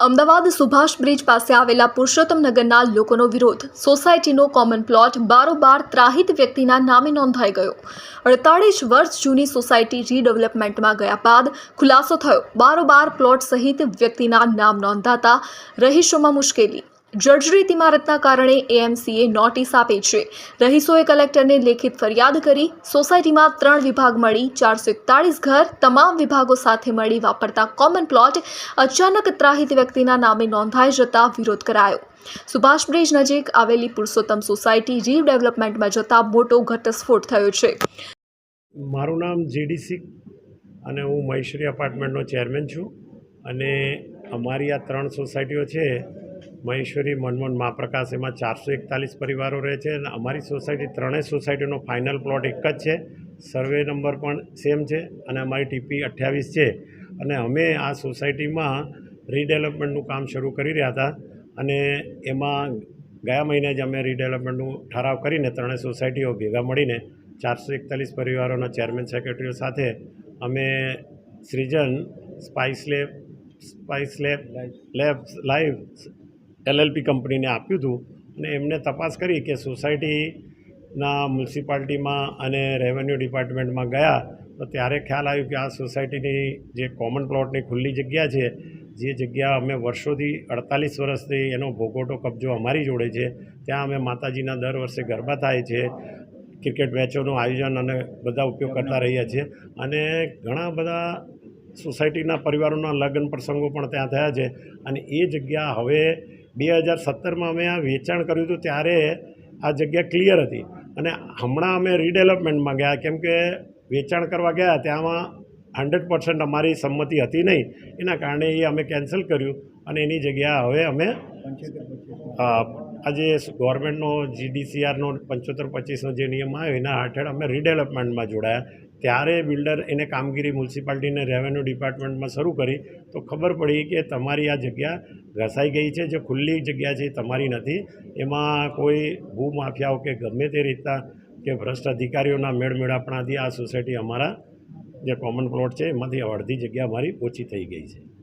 Ahmedabad Subhash bridge પાસે આવેલા પુરુષોત્તમનગરના લોકોનો વિરોધ. સોસાયટીનો કોમન પ્લોટ બારોબાર ત્રાહિત વ્યક્તિના નામે નોંધાઈ ગયો. અડતાળીસ વર્ષ જૂની સોસાયટી રીડેવલપમેન્ટમાં ગયા બાદ ખુલાસો થયો. બારોબાર પ્લોટ સહિત વ્યક્તિના નામ નોંધાતા રહીશોમાં મુશ્કેલી. જર્જરિત ઇમારતના કારણે એએમસીએ નોટિસ આપી છે. રહીશોએ કલેક્ટરને લેખિત ફરિયાદ કરી સોસાયટીમાં ત્રણ વિભાગ મળી, ચારસો એકતાળીસ ઘર તમામ વિભાગો સાથે મળી વાપરતા કોમન પ્લોટ અચાનક ત્રાહિત વ્યક્તિના નામે નોંધાઈ જતા વિરોધ કરાયો. સુભાષ બ્રિજ નજીક આવેલી પુરુષોત્તમ સોસાયટી રીડેવલપમેન્ટમાં જતા મોટો ઘટસ્ફોટ થયો છે. મારું નામ જીડીસી અને હું મહેશ્વરી અપાર્ટમેન્ટનો ચેરમેન છું અને અમારી આ ત્રણ સોસાયટીઓ છે મહેશ્વરી મનમોહન મહાપ્રકાશ એમાં ચારસો એકતાલીસ પરિવારો રહે છે અને અમારી સોસાયટી ત્રણેય સોસાયટીનો ફાઇનલ પ્લોટ એક જ છે. સર્વે નંબર પણ સેમ છે અને અમારી ટીપી અઠ્યાવીસ છે. અને અમે આ સોસાયટીમાં રીડેવલપમેન્ટનું કામ શરૂ કરી રહ્યા હતા અને એમાં ગયા મહિને જ અમે રીડેવલપમેન્ટનું ઠરાવ કરીને ત્રણેય સોસાયટીઓ ભેગા મળીને ચારસો એકતાલીસ પરિવારોના ચેરમેન સેક્રેટરીઓ સાથે અમે Srujan spice lab spice lab lab live LLP કંપનીને આપ્યું હતું અને એમને તપાસ કરી કે સોસાયટીના મ્યુનિસિપાલિટીમાં અને રેવન્યુ ડિપાર્ટમેન્ટમાં ગયા તો ત્યારે ખ્યાલ આવ્યું કે આ સોસાયટીની જે કોમન પ્લોટની ખુલ્લી જગ્યા છે, જે જગ્યા અમે વર્ષોથી અડતાલીસ વર્ષથી એનો ભોગવટો કબજો અમારી જોડે છે, ત્યાં અમે માતાજીના દર વર્ષે ગરબા થાય છે, ક્રિકેટ મેચોનું આયોજન અને બધા ઉપયોગ કરતા રહ્યા છીએ અને ઘણા બધા સોસાયટીના પરિવારોના લગ્ન પ્રસંગો પણ ત્યાં થયા છે. અને એ જગ્યા હવે બે હજાર સત્તરમાં અમે આ વેચાણ કર્યું હતું ત્યારે આ જગ્યા ક્લિયર હતી. અને હમણાં અમે રીડેવલપમેન્ટમાં ગયા. કેમ કે વેચાણ કરવા ગયા ત્યાંમાં હંડ્રેડ પર્સન્ટ અમારી સંમતિ હતી નહીં. એના કારણે એ અમે કેન્સલ કર્યું અને એની જગ્યા હવે અમે આજે ગવર્મેન્ટનો જીડીસીઆરનો પંચોતેર પચીસનો જે નિયમ આવ્યો, એના હેઠળ અમે રીડેવલપમેન્ટમાં જોડાયા. ત્યારે બિલ્ડર એને કામગીરી મ્યુનિસિપાલિટીને રેવન્યુ ડિપાર્ટમેન્ટમાં શરૂ કરી તો ખબર પડી કે તમારી આ જગ્યા ઘસાઈ ગઈ છે, જે ખુલ્લી જગ્યા છે એ તમારી નથી. એમાં કોઈ ભૂમાફિયાઓ કે ગમે તે રીતના કે ભ્રષ્ટ અધિકારીઓના મેળમેળાપણાથી આ સોસાયટી અમારા જે કોમન પ્લોટ છે, એમાંથી અડધી જગ્યા અમારી ઓછી થઈ ગઈ છે.